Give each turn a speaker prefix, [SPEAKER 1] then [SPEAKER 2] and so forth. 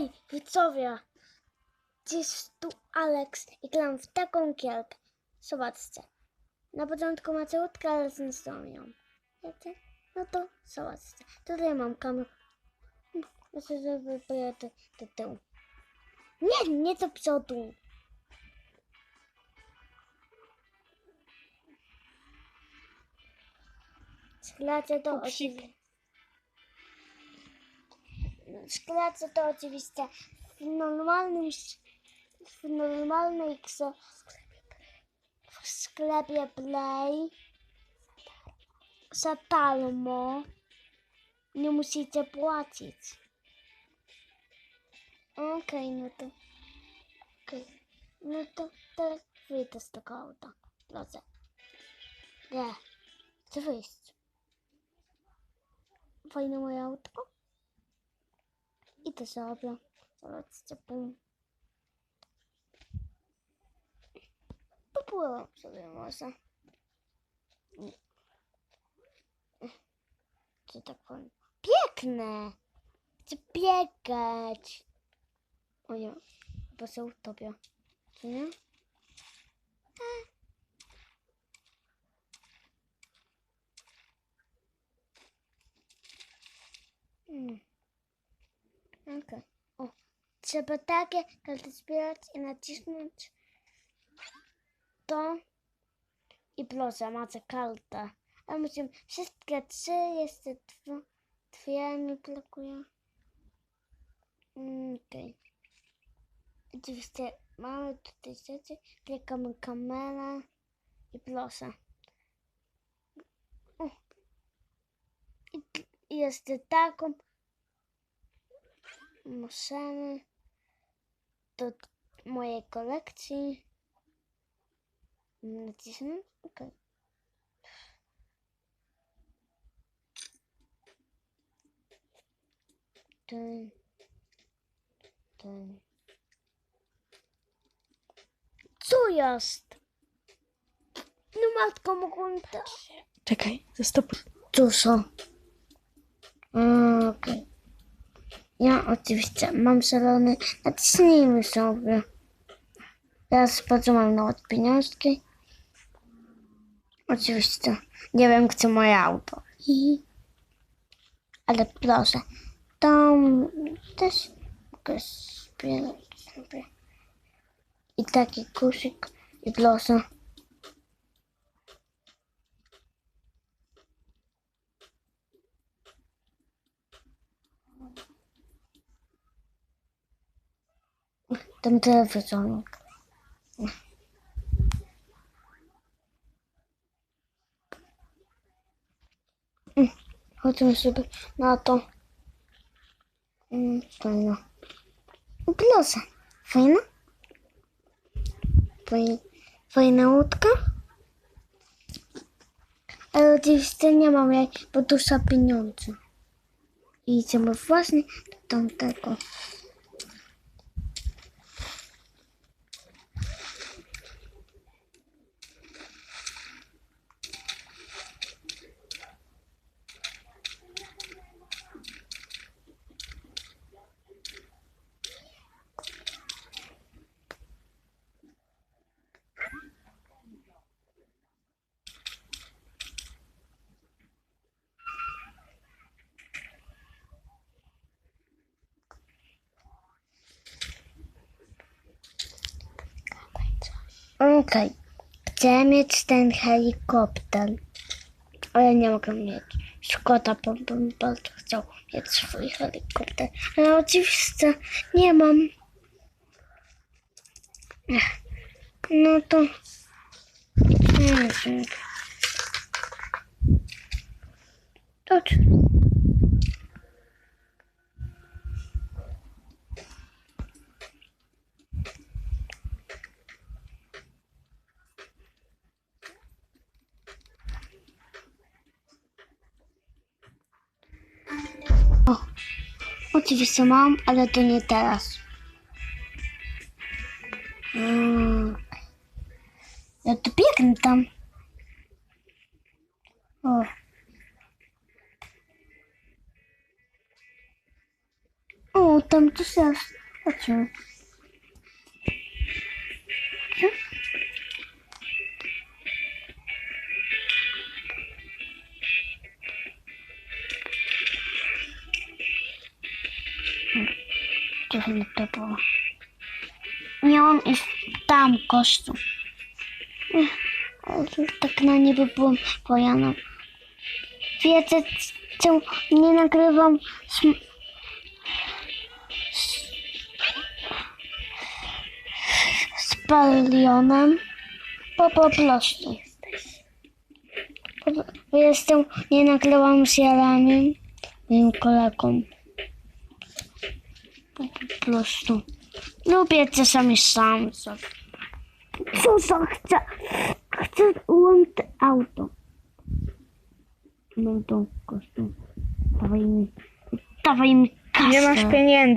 [SPEAKER 1] Hej, widzowie! Dziś tu Alex i gram w taką kielkę. Zobaczcie. Na początku macie łódkę, ale zniszczą ją. Wiecie? No to zobaczcie. Tutaj mam kamerę. Myślę, że pojadę do tyłu. Nie, nie do przodu. Szklacie to oczywiście. Szklacie to oczywiście w normalnym w normalnej kso, w sklepie Play za darmo. Nie musicie płacić. Okej, no to. Okej. No to teraz wyjdę z tego auta. Proszę. Nie. Chcę wyjść. Fajne moje autko. I to sobie. Zobaczcie, pum. Popływam sobie może. Co tak powiem? Piękne! Chcę biegać. O nie, bo nie? Okej. O, trzeba takie karty zbierać i nacisnąć to i proszę, macie kartę. A musimy wszystkie trzy, jeszcze dwa, dwie mi blokują. Mm, Okej. Oczywiście mamy tutaj rzeczy, klikamy kamerę i proszę. I, i jeszcze taką możemy do mojej kolekcji nacisnąć. Ok. Ten, ten. Co jest? No matko, mogłem też.
[SPEAKER 2] Czekaj, zastopuj.
[SPEAKER 1] Dużo. Mm, Okej. Ja oczywiście mam zielony. Naciśnijmy sobie. Teraz bardzo mam nawet pieniążki. Oczywiście. Nie wiem, gdzie moje auto. Ale proszę. Tam też mogę sobie. I taki kusik. I proszę. Ten telewizorik. Mm, Chodźmy sobie na to. Mm, Fajna. Proszę. Fajna? Faj- Fajna łódka? Ale oczywiście nie mam jak, bo dużo pieniędzy. I idziemy właśnie do tamtego. Okej. Chcę mieć ten helikopter. Ale nie mogę mieć. Szkoda, bo bym bardzo chciał mieć swój helikopter. Ale oczywiście nie mam. No to... Nie wiem. O, oczywiście mam, ale to nie teraz. Mm. Ja tu biegnę tam. O. O, tam coś jest. Chodźmy. Co się to było? Miałam iść tam kościół. Tak na niby byłem pojaną. Wiecie, co nie nagrywam z, z, z palionem? Po po prostu. Po, jestem, nie nagrywam z Jaramiem, moim kolegą. Prostu. Lubię czasami sam sobie. Co za chcę? Chcę łączyć auto. No to kosztu. Dawaj mi. Dawaj mi kasę.
[SPEAKER 2] Nie masz pieniędzy.